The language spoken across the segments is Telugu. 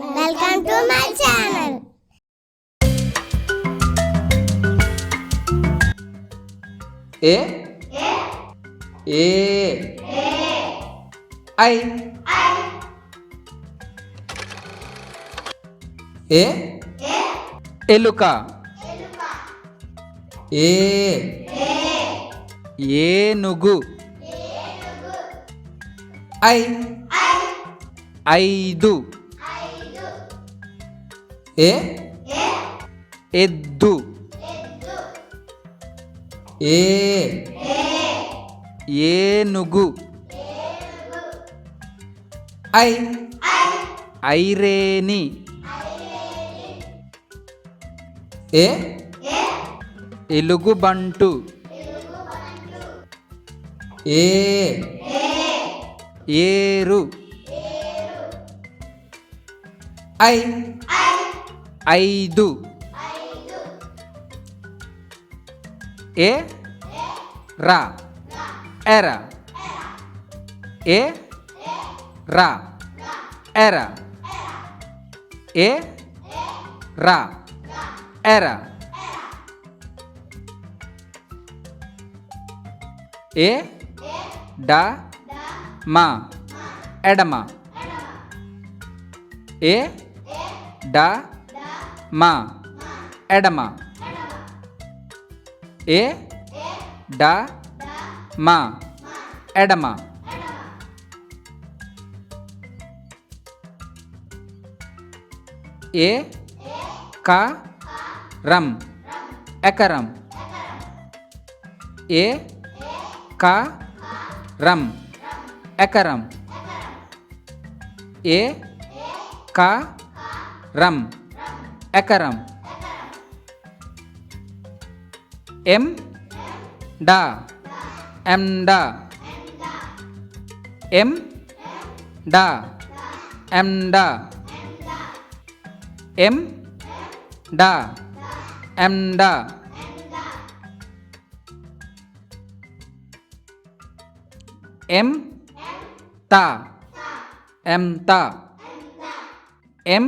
వెల్కమ్ టు మై ఛానల్ ఏ? ఏ? ఐ. ఏ? ఎలుక. ఏ. ఏనుగు. ఐ. ఐదు. ఏ? ఎద్దు. ఏ. ఏనుగు. ఐ. ఐరేని. ఏ? ఎలుగుబంటు. ఏ. ఏరు. ఐ. ఐదు. ఏ? రా. ఎరా. ఏ? రా. ఎరా. ఏ? రా. ఎరా. ఏ? డా. మా. ఎడమ. ఏ? డా. మా. ఎడమ. ఏ? డ. మా. ఎడమ. ఏ? క. రం. ఎకరం. ఏ? క. రం. ఎకరం. ఏ? క. రం. ఎకరం. ఎం డా. ఎం డా. ఎం డా. ఎం డా. ఎం డా. ఎం డా. ఎం తా. ఎం తా. ఎం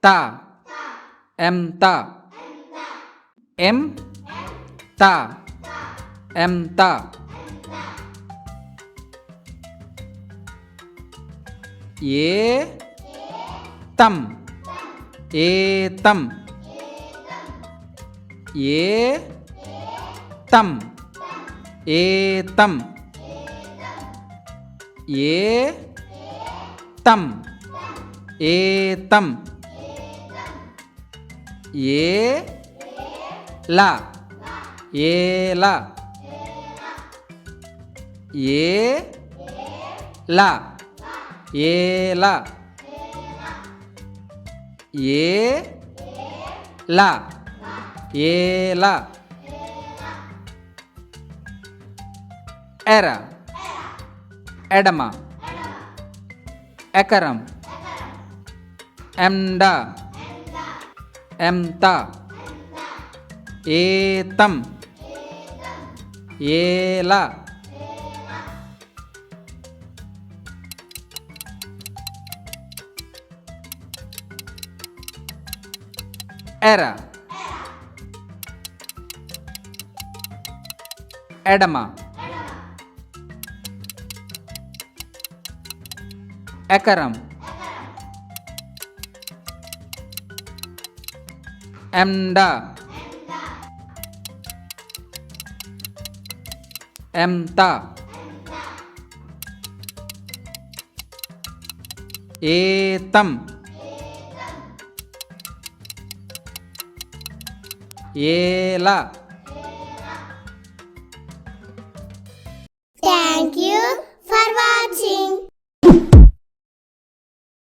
తా. ఎంత ఎంత ఎంత తా. ఎం ఏ తం. ఏ తం. ఏ తం. ఏ తం. ఏ తం. ఏ తం. ఏ లా ఏ లా ఏ లా ఏ లా ఏ లా ఏ లా ఎర ఎడమ ఎకరం ఎండా ఎంత? ఏతం. ఏల. ఎర. ఎడమ. ఎకరం. ఎండ ఎంత ఏతం ఏల